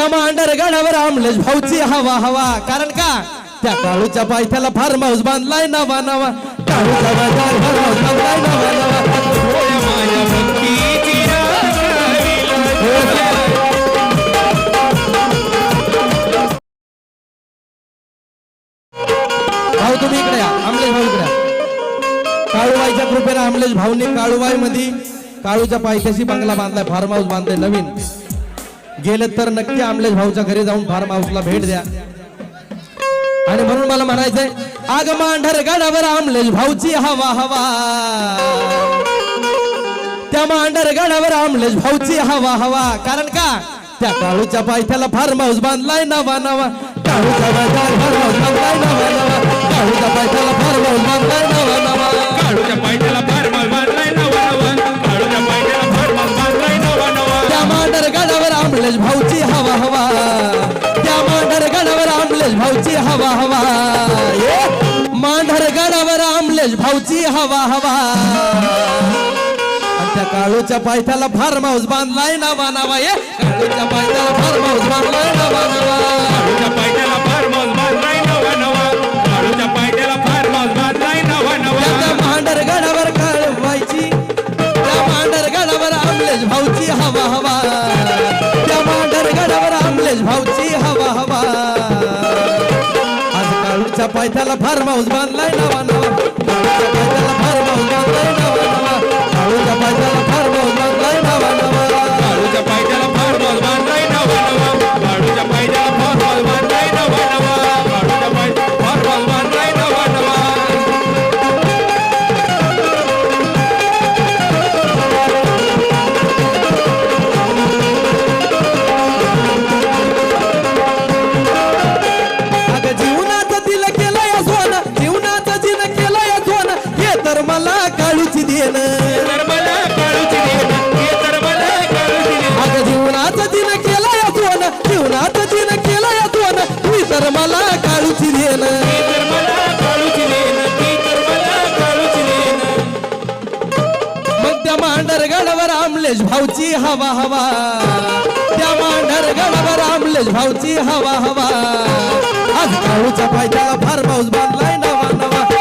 त्या मांडर गडावर आमलेश भाऊची हवा हवा. कारण का? त्या काळूच्या पायथ्याला फार्म हाऊस बांधलाय नवा नवा. काळूच्या फार्म हाऊस बांधलाय नवा नवा. भाऊ तुम्ही इकडे आमलेश भाऊ इकडे काळूबाईच्या कृपेने आमलेश भाऊने काळूबाई मध्ये काळूच्या पायथ्याशी बंगला बांधलाय फार्म हाऊस बांधलाय नवीन. गेलं तर नक्की आमलेश भाऊच्या घरी जाऊन फार्म हाऊसला भेट द्या. आणि म्हणून मला म्हणायचंय आग मांढर गडावर आमलेश भाऊची हवा हवा. त्या मांढर गडावर आमलेश भाऊची हवा हवा. कारण का? त्या काळूच्या पायथ्याला फार्म हाऊस बांधलाय नवा नवा. काळूच्या पायथ्याला फार्म हाऊस बांधलाय नवा नवा. काळूच्या पायथ्याला फार्म हाऊस बांधलाय नवा नवा. आमलेश भाऊची हवा हवा. त्या मांढर गडावर आमलेश भाऊची हवा हवा. ये मांढर गडावर आमलेश भाऊची हवा हवा. त्या काळूच्या पायथ्याला फार्म हाऊस बांधलाय नवा नावा ये. काळूच्या पायथ्याला फार्म हाऊस बांधलाय नवा नवा. पायथ्याला फार माऊस बांधलाय नवा नवा पायथ्याला फार माऊस बांधलाय नवा नवा पायथ्याला काळूची देणं मग त्या मांढर गडावर आमलेश भाऊची हवा हवा. त्या मांढर गडावर आमलेश भाऊची हवा हवा. आज काळूच्या पायथ्याला फार पाऊस बांधलाय नवा नवा.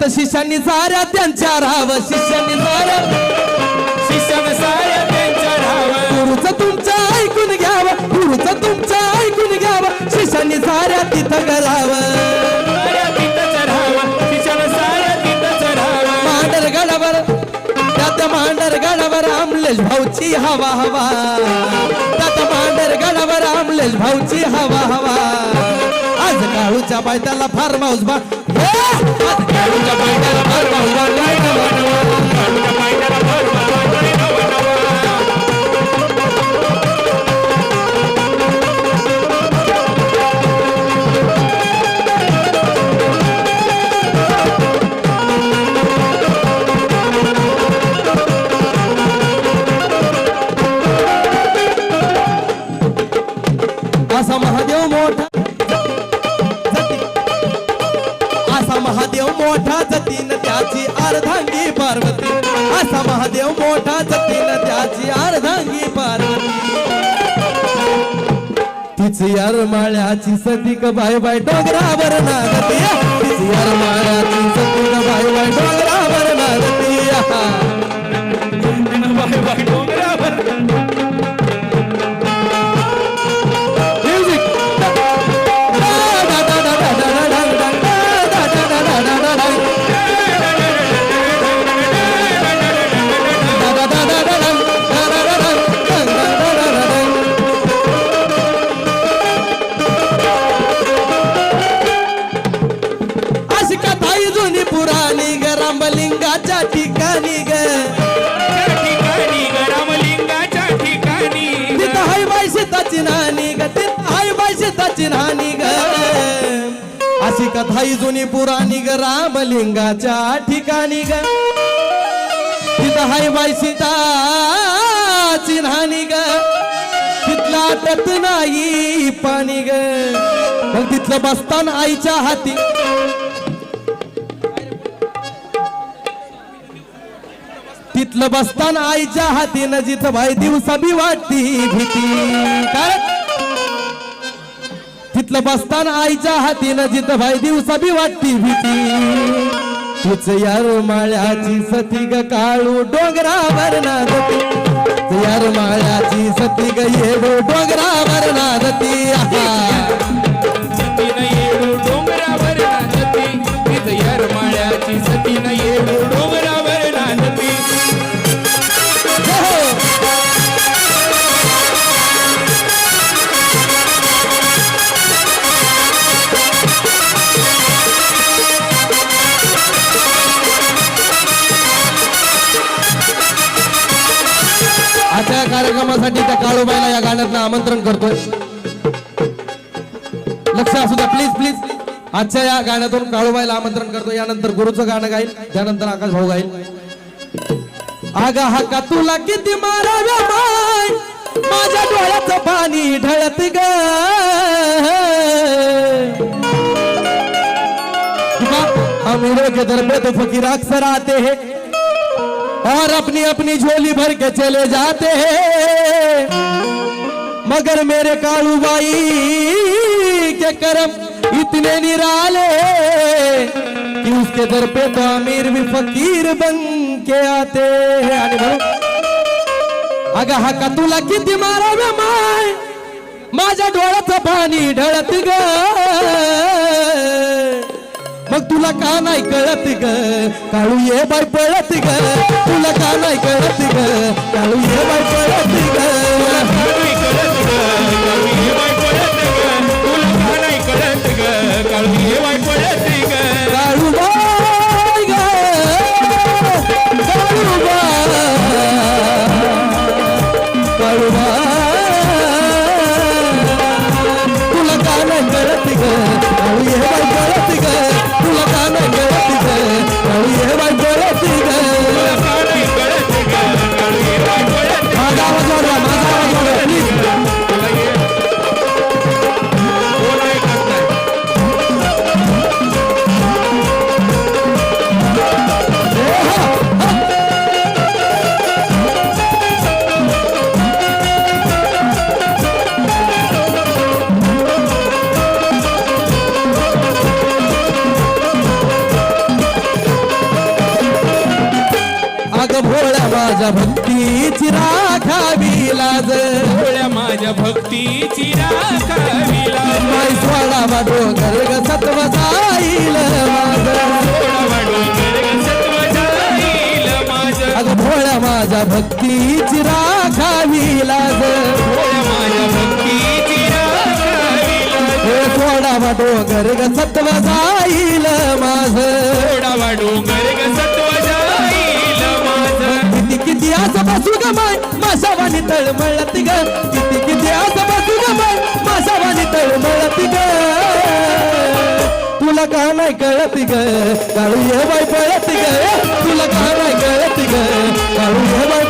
तिथं तिथं शिष्यांनी साऱ्या त्यांच्या राहावं. शिष्यांनी साऱ्या शिष्यानं साऱ्या त्यांच्या राहावं. गुरुचं तुमचं ऐकून घ्यावं. गुरुचं तुमचं ऐकून घ्यावं. शिष्यांनी साऱ्या तिथं करावं. राहावं. शिष्यानं साऱ्या मांडर गडावर त्या त्या मांडर गडावर आमलेश भाऊची हवा हवा. त्यात त्या मांडर गडावर आमलेश भाऊची हवा हवा. आज काळूच्या पायथ्याला फार्म हाऊस बा. हे! असा महादेव मोठा जपील त्याची अर्धांगी पार. तिची माळ्याची सतीक बाय बाय डोंगरावर नागती तिची माळ्याची सतीक बाय बाय डोंगरावर नागती पुराणी ग रामलिंगाच्या ठिकाणी ग. ठिकाणी सीताची नानी ग अशी कथा ही जुनी पुराणी ग रामलिंगाच्या ठिकाणी ग. तिथं हाय बाई सीताची नानी ग. तिथला आटत नाही पाणी ग. मग तिथलं बसतान आईच्या हाती तिथलं बसतान आईच्या हाती न जिथं भाई दिवसा बी वाटती भीती. काय? तिथलं बसतान आईच्या हाती न जिथं भाई दिवसा बी वाटती भीती. तुझ यार माळ्याची सती ग काळू डोंगरावर नादती. यार माळ्याची सती ग येडो डोंगरावर नादती. आहा. सतीनं येडू यार माळ्याची सती न येडो कार्यक्रमासाठी त्या काळूबाईला या गाण्यातनं आमंत्रण करतोय लक्ष असू द्या प्लीज प्लीज आजच्या या गाण्यातून काळूबाईला आमंत्रण करतो यानंतर गुरुचं गाणं गाईल त्यानंतर आकाश भाऊ गाईल आगा हा का तुला किती माराव्या माय माझ्या डोळ्याचं पाणी ढळत ग अमीरों के दर पे तो फकीर अक्सर आते हैं और अपनी अपनी झोली भर के चले जाते हैं। मगर मेरे कालू भाई के कर्म इतने निराले कि उसके दर पे तो अमीर भी फकीर बन के आते हैं। आणि म्हणून अगं हा का तुला किती माराव्या माय माझ्या डोळ्याचं पाणी ढळत ग। मग तुला का नाही कळत ग? काळू ये बाय पळत ग. तुला का नाही कळत ग? काळू ये बाय पळत ग. माझ्या भक्तीची राखावी लाज. डोळ्या माझ्या भक्तीची राखावीला माई सोळावा डोंगर ग सत्व जाईल माझ. अग भोळ्या माझ्या भक्तीची राखावी लाज. माझ्या भक्तीची राखावीला हे सोळावा डोंगर ग सत्व जाईल माझ. सोडावा डोंगर किती किती असं बसू ग माय माशावानी तळमळत ग. किती किती असं बसू ग माय माशावानी तळमळत ग. तुला का नाही कळत ग? काळू हे बाय पळत ग. तुला का नाही कळत ग? काळू हे बाय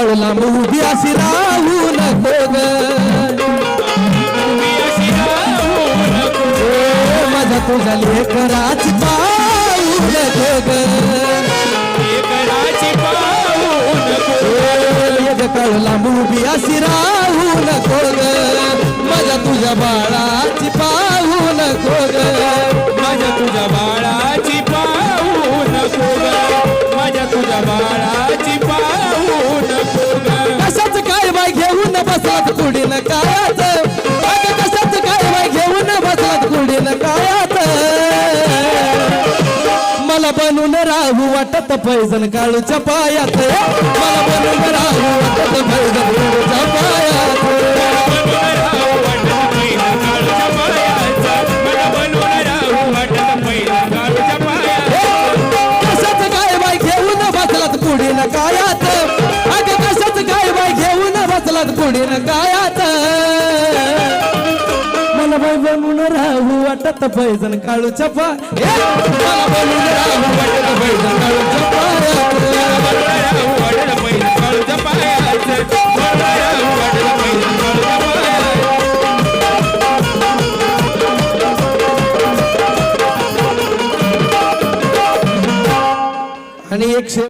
मावळ लांब अशी राहू नको माझा तुझा लेकराच पाहू नको ग. काळ लांब अशी राहू नको ग. माझा तुझ्या बाळा बसात कुडीन कायाच अग कशाच काय घेऊन बसात कुडीन कायाच मला बनून राहू वाटत पैजन काळूच्या पायात. मला बनून राहू वाटत पैजन वाटत पैजन काळू चपा. मला राहू वाटत पैजन काळू चपा.